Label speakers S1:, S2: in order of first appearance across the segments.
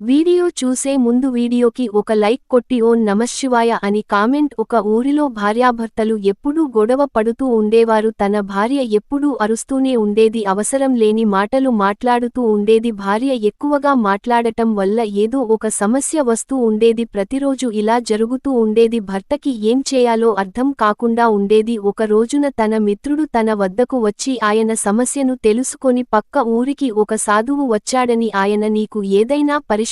S1: Video చూసే ముందు వీడియోకి ఒక లైక్ కొట్టి ఓన్ నమశివాయ అని కామెంట్. ఒక ఊరిలో భార్యాభర్తలు ఎప్పుడూ గొడవ పడుతూ ఉండేవారు. తన భార్య ఎప్పుడూ అరుస్తూనే ఉండేది. అవసరం లేని మాటలు మాట్లాడుతూ ఉండేది. భార్య ఎక్కువగా మాట్లాడటం వల్ల ఏదో ఒక సమస్య వస్తూ ఉండేది. ప్రతిరోజు ఇలా జరుగుతూ ఉండేది. భర్తకి ఏం చేయాలో అర్థం కాకుండా ఉండేది. ఒక రోజున తన మిత్రుడు తన వద్దకు వచ్చి ఆయన సమస్యను తెలుసుకొని పక్క ఊరికి ఒక సాధువు వచ్చాడని ఆయన నీకు ఏదైనా పరిష్కారం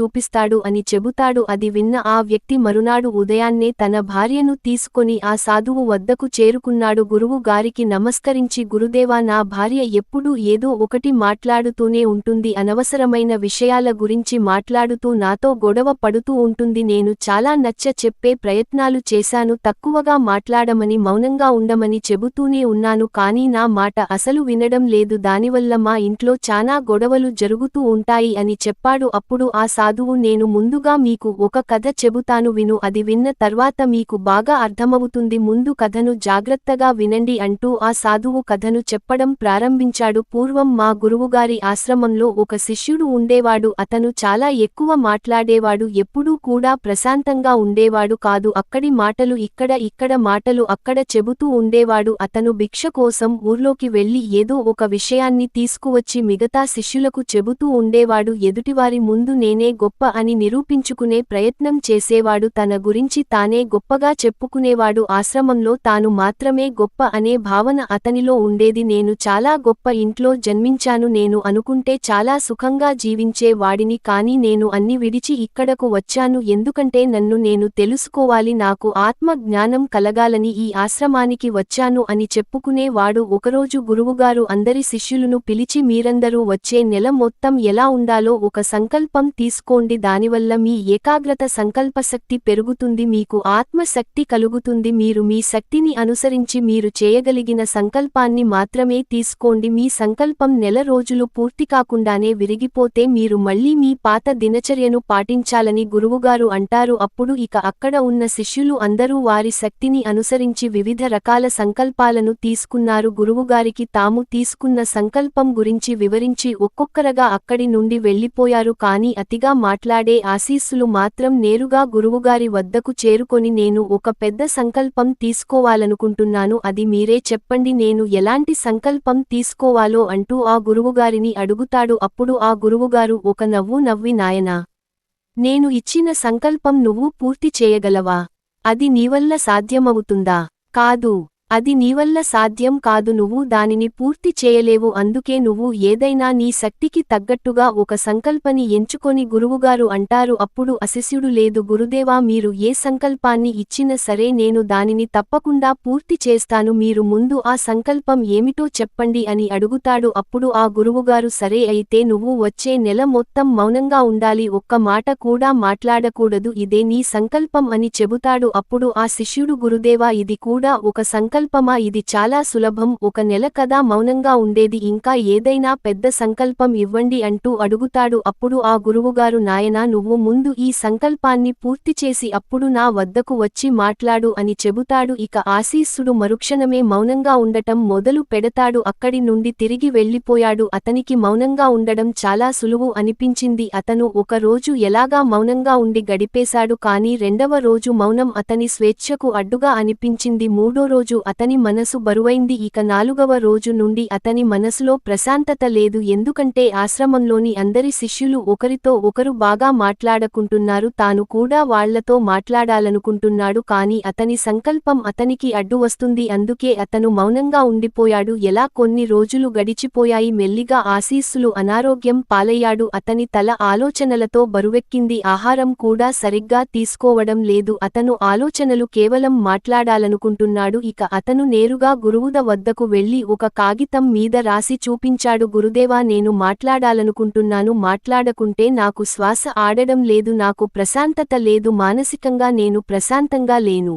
S1: చూపిస్తాడు అని చెబుతాడు. అది విన్న ఆ వ్యక్తి మరునాడు ఉదయాన్నే తన భార్యను తీసుకొని ఆ సాధువు వద్దకు చేరుకున్నాడు. గురువు గారికి నమస్కరించి గురుదేవా నా భార్య ఎప్పుడూ ఏదో ఒకటి మాట్లాడుతూనే ఉంటుంది. అనవసరమైన విషయాల గురించి మాట్లాడుతూ నాతో గొడవ పడుతూ ఉంటుంది. నేను చాలా నచ్చ చెప్పే ప్రయత్నాలు చేశాను. తక్కువగా మాట్లాడమని మౌనంగా ఉండమని చెబుతూనే ఉన్నాను. కానీ నా మాట అసలు వినడం లేదు. దానివల్ల మా ఇంట్లో చానా గొడవలు జరుగుతూ ఉంటాయి అని చెప్పాడు. అప్పుడు ఆ సాధువు నేను ముందుగా మీకు ఒక కథ చెబుతాను విను. అది విన్న తర్వాత మీకు బాగా అర్థమవుతుంది. ముందు కథను జాగ్రత్తగా వినండి అంటూ ఆ సాధువు కథను చెప్పడం ప్రారంభించాడు. పూర్వం మా గురువుగారి ఆశ్రమంలో ఒక శిష్యుడు ఉండేవాడు. అతను చాలా ఎక్కువ మాట్లాడేవాడు. ఎప్పుడూ కూడా ప్రశాంతంగా ఉండేవాడు కాదు. అక్కడి మాటలు ఇక్కడ ఇక్కడ మాటలు అక్కడ చెబుతూ ఉండేవాడు. అతను భిక్ష కోసం ఊర్లోకి వెళ్ళి ఏదో ఒక విషయాన్ని తీసుకువచ్చి మిగతా శిష్యులకు చెబుతూ ఉండేవాడు. ఎదుటివారి ముందు నేనే గొప్ప అని నిరూపించుకునే ప్రయత్నం చేసేవాడు తన గురించి తానే గొప్పగా చెప్పుకునేవాడు. ఆశ్రమంలో తాను మాత్రమే గొప్ప అనే భావన అతనిలో ఉండేది. నేను చాలా గొప్ప ఇంట్లో జన్మించాను. నేను అనుకుంటే చాలా సుఖంగా జీవించే వాడిని కాని నేను అన్ని విడిచి ఇక్కడకు వచ్చాను. ఎందుకంటే నన్ను నేను తెలుసుకోవాలి. నాకు ఆత్మ జ్ఞానం కలగాలని ఈ ఆశ్రమానికి వచ్చాను అని చెప్పుకునేవాడు ఒకరోజు గురువుగారు అందరి శిష్యులను పిలిచి మీరందరూ వచ్చే నెల మొత్తం ఎలా ఉండాలో ఒక సంకల్ప తీసుకోండి. దానివల్ల మీ ఏకాగ్రత సంకల్పశక్తి పెరుగుతుంది. మీకు ఆత్మశక్తి కలుగుతుంది. మీరు మీ శక్తిని అనుసరించి మీరు చేయగలిగిన సంకల్పాన్ని మాత్రమే తీసుకోండి. మీ సంకల్పం నెల రోజులు పూర్తి కాకుండానే విరిగిపోతే మీరు మళ్ళీ మీ పాత దినచర్యను పాటించాలని గురువుగారు అంటారు. అప్పుడు ఇక అక్కడ ఉన్న శిష్యులు అందరూ వారి శక్తిని అనుసరించి వివిధ రకాల సంకల్పాలను తీసుకున్నారు. గురువుగారికి తాము తీసుకున్న సంకల్పం గురించి వివరించి ఒక్కొక్కరగా అక్కడి నుండి వెళ్ళిపోయారు కాని అతిగా మాట్లాడే ఆశీస్సులు మాత్రం నేరుగా గురువుగారి వద్దకు చేరుకొని నేను ఒక పెద్ద సంకల్పం తీసుకోవాలనుకుంటున్నాను అది మీరే చెప్పండి నేను ఎలాంటి సంకల్పం తీసుకోవాలో అంటూ ఆ గురువుగారిని అడుగుతాడు. అప్పుడు ఆ గురువుగారు ఒక నవ్వు నవ్వి నాయనా నేను ఇచ్చిన సంకల్పం నువ్వు పూర్తి చేయగలవా? అది నీవల్ల సాధ్యమవుతుందా? కాదు అది నీవల్ల సాధ్యం కాదు నువ్వు దానిని పూర్తి చేయలేవు అందుకే నువ్వు ఏదైనా నీ శక్తికి తగ్గట్టుగా ఒక సంకల్పని ఎంచుకొని గురువుగారు అంటారు అప్పుడు అశిష్యుడు లేదు గురుదేవా మీరు ఏ సంకల్పాన్ని ఇచ్చినా సరే నేను దానిని తప్పకుండా పూర్తి చేస్తాను మీరు ముందు ఆ సంకల్పం ఏమిటో చెప్పండి అని అడుగుతాడు అప్పుడు ఆ గురువుగారు సరే అయితే నువ్వు వచ్చే నెల మొత్తం మౌనంగా ఉండాలి ఒక్క మాట కూడా మాట్లాడకూడదు ఇదే నీ సంకల్పం అని చెబుతాడు అప్పుడు ఆ శిష్యుడు గురుదేవా ఇది కూడా ఒక సంకల్పమా? ఇది చాలా సులభం. ఒక నెల కదా మౌనంగా ఉండేది. ఇంకా ఏదైనా పెద్ద సంకల్పం ఇవ్వండి అంటూ అడుగుతాడు. అప్పుడు ఆ గురువుగారు నాయనా నువ్వు ముందు ఈ సంకల్పాన్ని పూర్తి చేసి అప్పుడు నా వద్దకు వచ్చి మాట్లాడు అని చెబుతాడు. ఇక ఆశీస్సుడు మరుక్షణమే మౌనంగా ఉండటం మొదలు పెడతాడు. అక్కడి నుండి తిరిగి వెళ్ళిపోయాడు అతనికి మౌనంగా ఉండడం చాలా సులువు అనిపించింది. అతను ఒక రోజు ఎలాగా మౌనంగా ఉండి గడిపేశాడు. కాని రెండవ రోజు మౌనం అతని స్వేచ్ఛకు అడ్డుగా అనిపించింది. మూడో రోజు అతని మనసు బరువైంది. ఇక నాలుగవ రోజు నుండి అతని మనసులో ప్రశాంతత లేదు. ఎందుకంటే ఆశ్రమంలోని అందరి శిష్యులు ఒకరితో ఒకరు బాగా మాట్లాడకుంటున్నారు. తాను కూడా వాళ్ళతో మాట్లాడాలనుకుంటున్నాడు. కాని అతని సంకల్పం అతనికి అడ్డు వస్తుంది. అందుకే అతను మౌనంగా ఉండిపోయాడు. ఎలా కొన్ని రోజులు గడిచిపోయాయి. మెల్లిగా ఆశీస్సులు అనారోగ్యం పాలయ్యాడు. అతని తల ఆలోచనలతో బరువెక్కింది. ఆహారం కూడా సరిగ్గా తీసుకోవడం లేదు. అతను ఆలోచనలు కేవలం మాట్లాడాలనుకుంటున్నాడు. ఇక అతను నేరుగా గురువుద వద్దకు వెళ్ళి ఒక కాగితం మీద రాసి చూపించాడు గురుదేవా నేను మాట్లాడాలనుకుంటున్నాను మాట్లాడకుంటే నాకు శ్వాస ఆడడం లేదు నాకు ప్రశాంతత లేదు మానసికంగా నేను ప్రశాంతంగా లేను.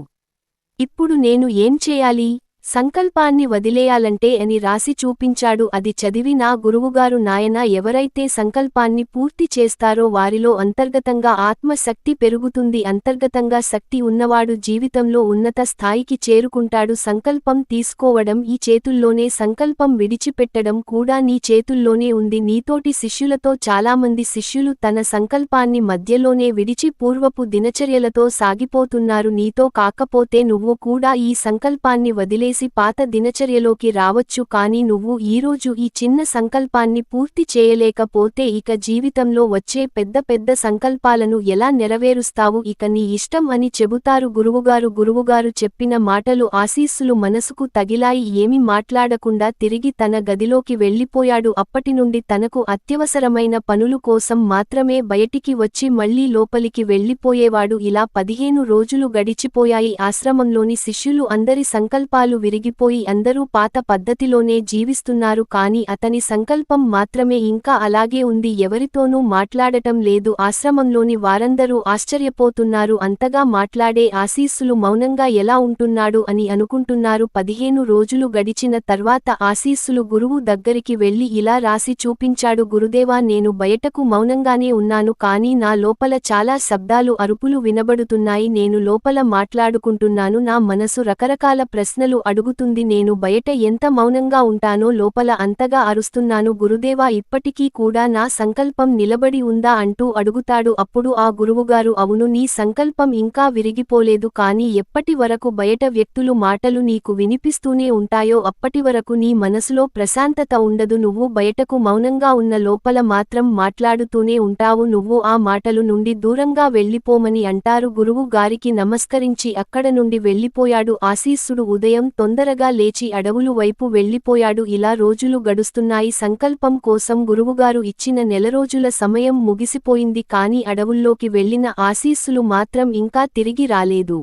S1: ఇప్పుడు నేను ఏం చేయాలి? సంకల్పాన్ని వదిలేయాలంటే అని రాసి చూపించాడు. అది చదివి నా గురువుగారు నాయన ఎవరైతే సంకల్పాన్ని పూర్తి చేస్తారో వారిలో అంతర్గతంగా ఆత్మశక్తి పెరుగుతుంది. అంతర్గతంగా శక్తి ఉన్నవాడు జీవితంలో ఉన్నత స్థాయికి చేరుకుంటాడు. సంకల్పం తీసుకోవడం ఈ చేతుల్లోనే సంకల్పం విడిచిపెట్టడం కూడా నీ చేతుల్లోనే ఉంది. నీతోటి శిష్యులతో చాలామంది శిష్యులు తన సంకల్పాన్ని మధ్యలోనే విడిచి పూర్వపు దినచర్యలతో సాగిపోతున్నారు. నీతో కాకపోతే నువ్వు కూడా ఈ సంకల్పాన్ని వదిలే వదిలేసి పాత దినచర్యలోకి రావచ్చు కాని నువ్వు ఈరోజు ఈ చిన్న సంకల్పాన్ని పూర్తి చేయలేకపోతే ఇక జీవితంలో వచ్చే పెద్ద పెద్ద సంకల్పాలను ఎలా నెరవేరుస్తావు? ఇక నీ ఇష్టం అని చెబుతారు గురువుగారు. గురువుగారు చెప్పిన మాటలు ఆశీస్సులు మనసుకు తగిలాయి. ఏమి మాట్లాడకుండా తిరిగి తన గదిలోకి వెళ్ళిపోయాడు. అప్పటి నుండి తనకు అత్యవసరమైన పనులు కోసం మాత్రమే బయటికి వచ్చి మళ్ళీ లోపలికి వెళ్ళిపోయేవాడు. ఇలా పదిహేను రోజులు గడిచిపోయాయి. ఆశ్రమంలోని శిష్యులు అందరి సంకల్పాలు విరిగిపోయి అందరూ పాత పద్ధతిలోనే జీవిస్తున్నారు కాని అతని సంకల్పం మాత్రమే ఇంకా అలాగే ఉంది. ఎవరితోనూ మాట్లాడటం లేదు. ఆశ్రమంలోని వారందరూ ఆశ్చర్యపోతున్నారు. అంతగా మాట్లాడే ఆశీస్సులు మౌనంగా ఎలా ఉంటున్నాడు అని అనుకుంటున్నారు. పదిహేను రోజులు గడిచిన తర్వాత ఆశీస్సులు గురువు దగ్గరికి వెళ్ళి ఇలా రాసి చూపించాడు. గురుదేవా నేను బయటకు మౌనంగానే ఉన్నాను కానీ నా లోపల చాలా శబ్దాలు అరుపులు వినబడుతున్నాయి. నేను లోపల మాట్లాడుకుంటున్నాను. నా మనసు రకరకాల ప్రశ్నలు అడుగుతుంది నేను బయట ఎంత మౌనంగా ఉంటానో లోపల అంతగా అరుస్తున్నాను. గురుదేవా ఇప్పటికీ కూడా నా సంకల్పం నిలబడి ఉందా? అంటూ అడుగుతాడు. అప్పుడు ఆ గురువుగారు అవును నీ సంకల్పం ఇంకా విరిగిపోలేదు. కాని ఎప్పటి వరకు బయట వ్యక్తులు మాటలు నీకు వినిపిస్తూనే ఉంటాయో అప్పటి వరకు నీ మనసులో ప్రశాంతత ఉండదు. నువ్వు బయటకు మౌనంగా ఉన్న లోపల మాత్రం మాట్లాడుతూనే ఉంటావు. నువ్వు ఆ మాటలు నుండి దూరంగా వెళ్ళిపోమని అంటారు. గురువు గారికి నమస్కరించి అక్కడ నుండి వెళ్ళిపోయాడు. ఆశీస్సుడు ఉదయం తొందరగా లేచి అడవులు వైపు వెళ్ళిపోయాడు ఇలా రోజులు గడుస్తున్నాయి. సంకల్పం కోసం గురువుగారు ఇచ్చిన నెల రోజుల సమయం ముగిసిపోయింది. కాని అడవుల్లోకి వెళ్ళిన ఆశీస్సులు మాత్రం ఇంకా తిరిగి రాలేదు.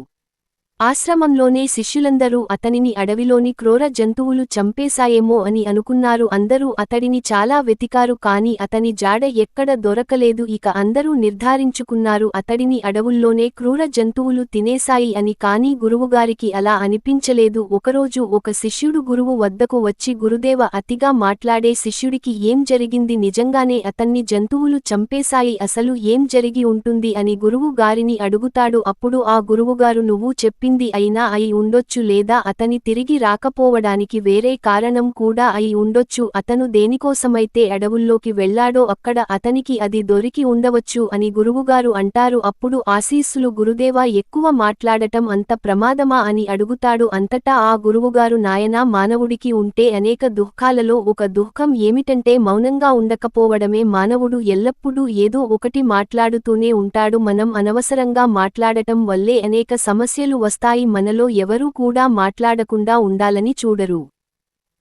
S1: ఆశ్రమంలోనే శిష్యులందరూ అతనిని అడవిలోని క్రూర జంతువులు చంపేశాయేమో అని అనుకున్నారు. అందరూ అతడిని చాలా వెతికారు కాని అతని జాడ ఎక్కడ దొరకలేదు. ఇక అందరూ నిర్ధారించుకున్నారు అతడిని అడవుల్లోనే క్రూర జంతువులు తినేశాయి అని కాని గురువుగారికి అలా అనిపించలేదు. ఒకరోజు ఒక శిష్యుడు గురువు వద్దకు వచ్చి గురుదేవ అతిగా మాట్లాడే శిష్యుడికి ఏం జరిగింది? నిజంగానే అతన్ని జంతువులు చంపేశాయి. అసలు ఏం జరిగి ఉంటుంది? అని గురువు గారిని అడుగుతాడు. అప్పుడు ఆ గురువుగారు నువ్వు చెప్పి చెప్పింది అయినా అయి ఉండొచ్చు లేదా అతని తిరిగి రాకపోవడానికి వేరే కారణం కూడా అయి ఉండొచ్చు. అతను దేనికోసమైతే అడవుల్లోకి వెళ్ళాడో అక్కడ అతనికి అది దొరికి ఉండవచ్చు అని గురువుగారు అంటారు. అప్పుడు ఆశీస్సులు గురుదేవా ఎక్కువ మాట్లాడటం అంత ప్రమాదమా అని అడుగుతాడు. అంతటా ఆ గురువుగారు నాయనా మానవుడికి ఉంటే అనేక దుఃఖాలలో ఒక దుఃఖం ఏమిటంటే మౌనంగా ఉండకపోవడమే. మానవుడు ఎల్లప్పుడూ ఏదో ఒకటి మాట్లాడుతూనే ఉంటాడు. మనం అనవసరంగా మాట్లాడటం వల్లే అనేక సమస్యలు వస్తాయి. మనలో ఎవరూ కూడా మాట్లాడకుండా ఉండాలని చూడరు.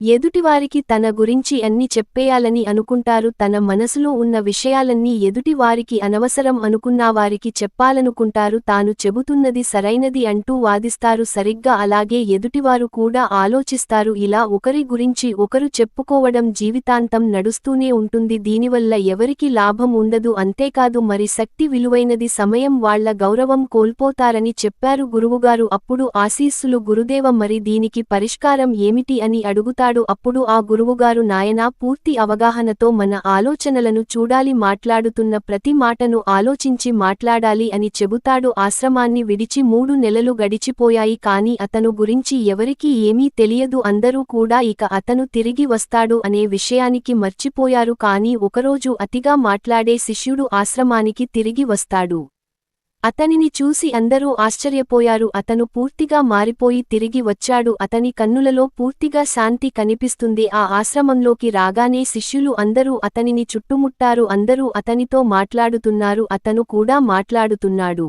S1: ఎదుటివారికి తన గురించి అన్ని చెప్పేయాలని అనుకుంటారు తన మనసులో ఉన్న విషయాలన్నీ ఎదుటివారికి అనవసరం అనుకున్నావారికి చెప్పాలనుకుంటారు తాను చెబుతున్నది సరైనది అంటూ వాదిస్తారు సరిగ్గా అలాగే ఎదుటివారు కూడా ఆలోచిస్తారు. ఇలా ఒకరి గురించి ఒకరు చెప్పుకోవడం జీవితాంతం నడుస్తూనే ఉంటుంది. దీనివల్ల ఎవరికి లాభం ఉండదు. అంతేకాదు మరి శక్తి విలువైనది సమయం వాళ్ళ గౌరవం కోల్పోతారని చెప్పారు గురువుగారు. అప్పుడు ఆశీస్సులు గురుదేవ మరి దీనికి పరిష్కారం ఏమిటి అని అడుగుతాడు అప్పుడు ఆ గురువుగారు నాయనా పూర్తి అవగాహనతో మన ఆలోచనలను చూడాలి మాట్లాడుతున్న ప్రతి మాటను ఆలోచించి మాట్లాడాలి అని చెబుతాడు. ఆశ్రమాన్ని విడిచి మూడు నెలలు గడిచిపోయాయి కాని అతను గురించి ఎవరికీ ఏమీ తెలియదు. అందరూ కూడా ఇక అతను తిరిగి వస్తాడు అనే విషయానికి మర్చిపోయారు కాని ఒకరోజు అతిగా మాట్లాడే శిష్యుడు ఆశ్రమానికి తిరిగి వస్తాడు. అతనిని చూసి అందరూ ఆశ్చర్యపోయారు. అతను పూర్తిగా మారిపోయి తిరిగి వచ్చాడు. అతని కన్నులలో పూర్తిగా శాంతి కనిపిస్తుంది. ఆ ఆశ్రమంలోకి రాగానే శిష్యులు అందరూ అతనిని చుట్టుముట్టారు. అందరూ అతనితో మాట్లాడుతున్నారు. అతను కూడా మాట్లాడుతున్నాడు.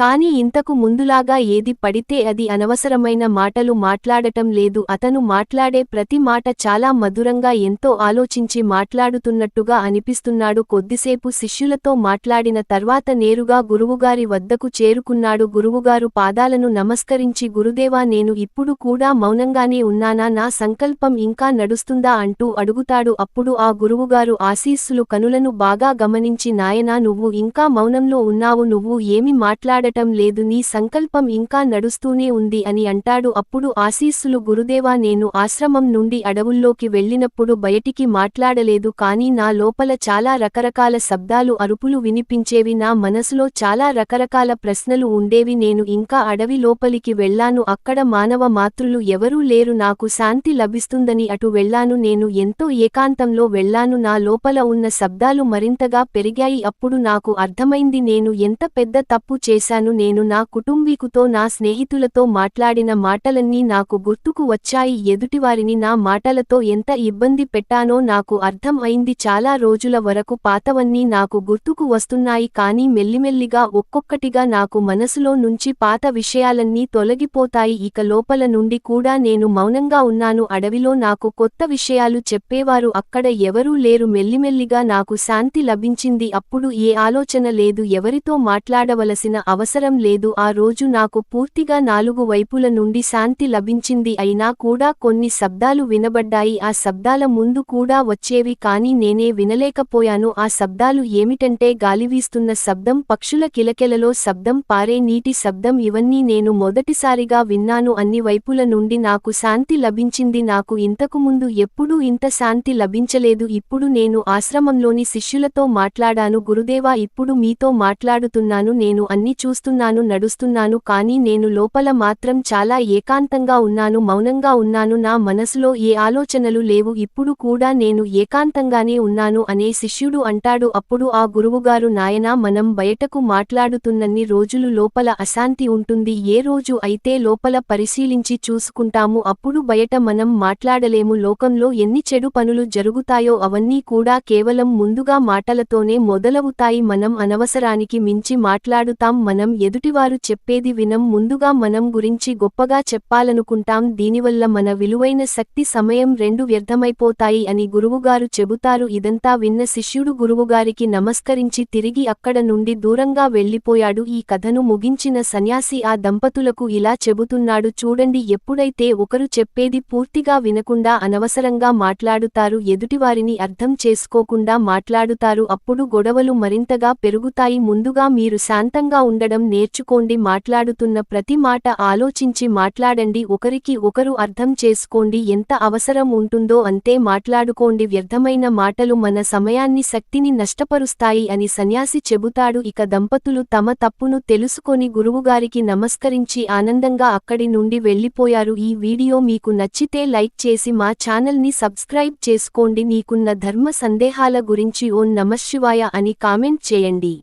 S1: కాని ఇంతకు ముందులాగా ఏది పడితే అది అనవసరమైన మాటలు మాట్లాడటం లేదు. అతను మాట్లాడే ప్రతి మాట చాలా మధురంగా ఎంతో ఆలోచించి మాట్లాడుతున్నట్టుగా అనిపిస్తున్నాడు. కొద్దిసేపు శిష్యులతో మాట్లాడిన తర్వాత నేరుగా గురువుగారి వద్దకు చేరుకున్నాడు. గురువుగారు పాదాలను నమస్కరించి గురుదేవా నేను ఇప్పుడు కూడా మౌనంగానే ఉన్నానా? నా సంకల్పం ఇంకా నడుస్తుందా? అంటూ అడుగుతాడు. అప్పుడు ఆ గురువుగారు ఆశీస్సులు కనులను బాగా గమనించి నాయనా నువ్వు ఇంకా మౌనంలో ఉన్నావు. నువ్వు ఏమి మాట్లాడ ఉండటం లేదు నీ సంకల్పం ఇంకా నడుస్తూనే ఉంది అని అంటాడు. అప్పుడు ఆశీస్సులు గురుదేవా నేను ఆశ్రమం నుండి అడవుల్లోకి వెళ్ళినప్పుడు బయటికి మాట్లాడలేదు కానీ నా లోపల చాలా రకరకాల శబ్దాలు అరుపులు వినిపించేవి నా మనసులో చాలా రకరకాల ప్రశ్నలు ఉండేవి. నేను ఇంకా అడవి లోపలికి వెళ్ళాను అక్కడ మానవ మాతృలు ఎవరూ లేరు నాకు శాంతి లభిస్తుందని అటు వెళ్ళాను. నేను ఎంతో ఏకాంతంలో వెళ్ళాను నా లోపల ఉన్న శబ్దాలు మరింతగా పెరిగాయి. అప్పుడు నాకు అర్థమైంది నేను ఎంత పెద్ద తప్పు చేశాను. నేను నా కుటుంబీకుతో నా స్నేహితులతో మాట్లాడిన మాటలన్నీ నాకు గుర్తుకు వచ్చాయి. ఎదుటివారిని నా మాటలతో ఎంత ఇబ్బంది పెట్టానో నాకు అర్థం అయింది. చాలా రోజుల వరకు పాతవన్నీ నాకు గుర్తుకు వస్తున్నాయి. కానీ మెల్లిమెల్లిగా ఒక్కొక్కటిగా నాకు మనసులో నుంచి పాత విషయాలన్నీ తొలగిపోతాయి. ఇక లోపల నుండి కూడా నేను మౌనంగా ఉన్నాను. అడవిలో నాకు కొత్త విషయాలు చెప్పేవారు. అక్కడ ఎవరూ లేరు. మెల్లిమెల్లిగా నాకు శాంతి లభించింది. అప్పుడు ఏ ఆలోచన లేదు. ఎవరితో మాట్లాడవలసిన అవసరం అవసరం లేదు. ఆ రోజు నాకు పూర్తిగా నాలుగు వైపుల నుండి శాంతి లభించింది. అయినా కూడా కొన్ని శబ్దాలు వినబడ్డాయి. ఆ శబ్దాల ముందు కూడా వచ్చేవి కానీ నేనే వినలేకపోయాను. ఆ శబ్దాలు ఏమిటంటే గాలివీస్తున్న శబ్దం పక్షుల కిలకెలలో శబ్దం పారే నీటి శబ్దం. ఇవన్నీ నేను మొదటిసారిగా విన్నాను. అన్ని వైపుల నుండి నాకు శాంతి లభించింది. నాకు ఇంతకుముందు ఎప్పుడూ ఇంత శాంతి లభించలేదు. ఇప్పుడు నేను ఆశ్రమంలోని శిష్యులతో మాట్లాడాను. గురుదేవా ఇప్పుడు మీతో మాట్లాడుతున్నాను. నేను అన్ని చూ చూస్తున్నాను నడుస్తున్నాను కానీ నేను లోపల మాత్రం చాలా ఏకాంతంగా ఉన్నాను మౌనంగా ఉన్నాను నా మనసులో ఏ ఆలోచనలు లేవు ఇప్పుడు కూడా నేను ఏకాంతంగానే ఉన్నాను అనే శిష్యుడు అంటాడు. అప్పుడు ఆ గురువుగారు నాయనా మనం బయటకు మాట్లాడుతున్నన్ని రోజులు లోపల అశాంతి ఉంటుంది ఏ రోజు అయితే లోపల పరిశీలించి చూసుకుంటాము అప్పుడు బయట మనం మాట్లాడలేము లోకంలో ఎన్ని చెడు పనులు జరుగుతాయో అవన్నీ కూడా కేవలం ముందుగా మాటలతోనే మొదలవుతాయి మనం అనవసరానికి మించి మాట్లాడుతాం మనం ఎదుటివారు చెప్పేది వినం ముందుగా మనం గురించి గొప్పగా చెప్పాలనుకుంటాం దీనివల్ల మన విలువైన శక్తి సమయం రెండు వ్యర్థమైపోతాయి అని గురువుగారు చెబుతారు. ఇదంతా విన్న శిష్యుడు గురువుగారికి నమస్కరించి తిరిగి అక్కడ నుండి దూరంగా వెళ్ళిపోయాడు ఈ కథను ముగించిన సన్యాసి ఆ దంపతులకు ఇలా చెబుతున్నాడు. చూడండి ఎప్పుడైతే ఒకరు చెప్పేది పూర్తిగా వినకుండా అనవసరంగా మాట్లాడుతారు ఎదుటివారిని అర్థం చేసుకోకుండా మాట్లాడుతారు అప్పుడు గొడవలు మరింతగా పెరుగుతాయి. ముందుగా మీరు శాంతంగా ఉండడం నేర్చుకోండి మాట్లాడుతున్న ప్రతి మాట ఆలోచించి మాట్లాడండి ఒకరికి ఒకరు అర్థం చేసుకోండి ఎంత అవసరం ఉంటుందో అంతే మాట్లాడుకోండి వ్యర్థమైన మాటలు మన సమయాన్ని శక్తిని నష్టపరుస్తాయి అని సన్యాసి చెబుతాడు ఇక దంపతులు తమ తప్పును తెలుసుకొని గురువుగారికి నమస్కరించి ఆనందంగా అక్కడి నుండి వెళ్ళిపోయారు ఈ వీడియో మీకు నచ్చితే లైక్ చేసి మా ఛానల్ని సబ్స్క్రైబ్ చేసుకోండి. మీకున్న ధర్మ సందేహాల గురించి ఓం నమశివాయ అని కామెంట్ చేయండి.